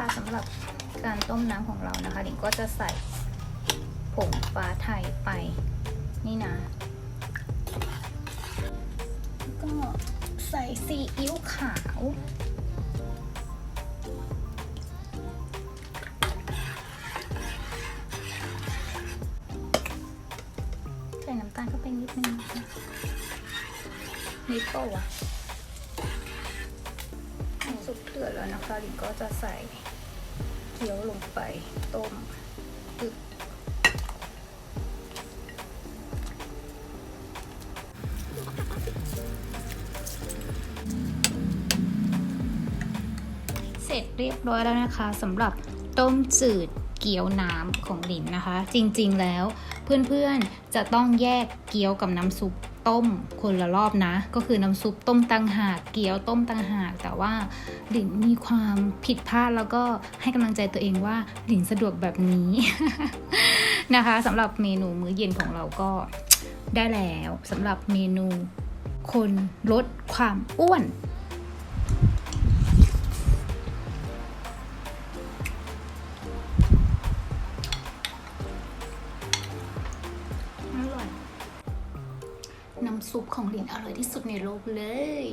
นะคะสำหรับการต้มน้ำของเรานะคะหลิงก็จะใส่ผงฟ้าไทยไปนี่นะแล้วก็ใส่ซีอิ๊วขาวใส่น้ำตาลเข้าไปนิดนึงนิดโปะวะน้ำซุปเดือดแล้วนะคะหลิงก็จะใส่ เกี๊ยวลงไปต้มอึบเสร็จเรียบร้อยแล้วนะคะสำหรับต้มจืดเกี๊ยวน้ำของหลินนะคะ จริงๆแล้วเพื่อนๆจะต้องแยกเกี๊ยวกับน้ำซุป ต้มคนละรอบนะ ก็คือน้ำซุปต้มตังหากเกี๊ยวต้มตังหาก แต่ว่าหลินมีความผิดพลาดแล้วก็ให้กำลังใจตัวเองว่าหลินสะดวกแบบนี้นะคะสำหรับเมนูมื้อเย็นของเราก็ได้แล้วสำหรับเมนูคนลดความอ้วน น้ำซุปของหลินอร่อยที่สุดในโลกเลย